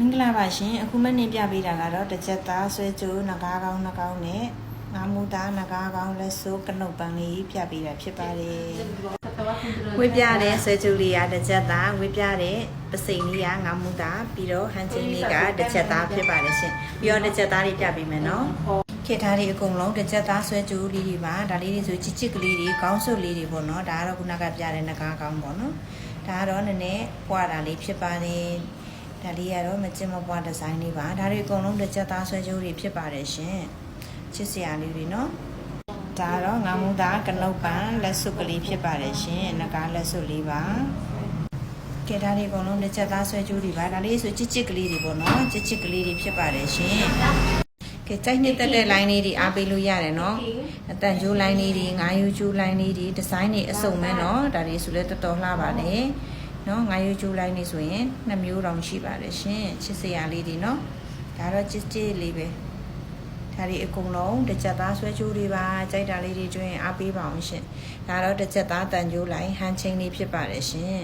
မင်္ဂလာပါရှင်အခုမနေ့ပြပေးတာကတော့တစ်ချက်သားဆွဲကြိုးငကားကောင်းနှကောင်းနဲ့ငါမူသားငကားကောင်းလက်စိုးကနုတ်ပန်းလေးပြပေးတာဖြစ်ပါတယ်ဝေးပြတဲ့ဆွဲကြိုးလေးကတစ်ချက်သားဝေးပြတဲ့ပစိန်လေးကငါမူသားပြီးတော့ဟန်ချင်းလေးကတစ်ချက်သားဖြစ်ပါတယ်ရှင်ပြီးတော့တစ်ချက်သားလေးပြပေးမယ်နော်ခေတ်သားတွေအကုန်လုံးတစ်ချက်သားဆွဲကြိုးလေးတွေပါဒါလေးတွေဆိုချစ်ချစ်ကလေးတွေကောင်းစုလေးတွေပေါ့နော်ဒါကတော့ခုနကပြတဲ့ငကားကောင်းပေါ့နော်ဒါကတော့နည်းနည်းပွာတာလေးဖြစ်ပါတယ် ဒါလေးကတော့မကျင်မပွားဒီဇိုင်းလေးပါဒါတွေအကုန်လုံးတစ်ချက်သားဆွဲကြိုးတွေဖြစ်ပါတယ်ရှင်ချစ်စရာလေးတွေနော်ဒါကတော့ငါမူသားကနုတ်ပန်လက်စွပ်ကလေးဖြစ်ပါတယ်ရှင်နဂါလက်စွပ်လေးပါကဲဒါတွေအကုန်လုံးတစ်ချက်သားဆွဲကြိုးတွေပါဒါလေးဆိုချစ်ချစ်ကလေးတွေပေါ့နော်ချစ်ချစ်ကလေးတွေဖြစ်ပါတယ်ရှင်ကဲကြိုက်နှစ်သက်တဲ့ line လေးတွေအားပေးလို့ရတယ်နော်အတန်ကျိုး line လေးတွေငါးယူကျိုး line လေးတွေဒီဇိုင်းတွေအစုံမဲ့နော်ဒါတွေဆိုလဲတော်တော်လှပါတယ် နော်ငါးယူကျိုး line နေဆိုရင်နှစ်မျိုးတောင်ရှိပါတယ်ရှင်ချစ်စရာလေးတွေနော်ဒါတော့ချစ်ချစ်လေးပဲဒါတွေအကုန်လုံးတစ်ချက်သားဆွဲကြိုးတွေပါကြိုက်တာလေးတွေကျွင်းအားပေးပါအောင်ရှင်ဒါတော့တစ်ချက်သားတန်ကျိုး line ဟန်ချင်းလေးဖြစ်ပါတယ်ရှင်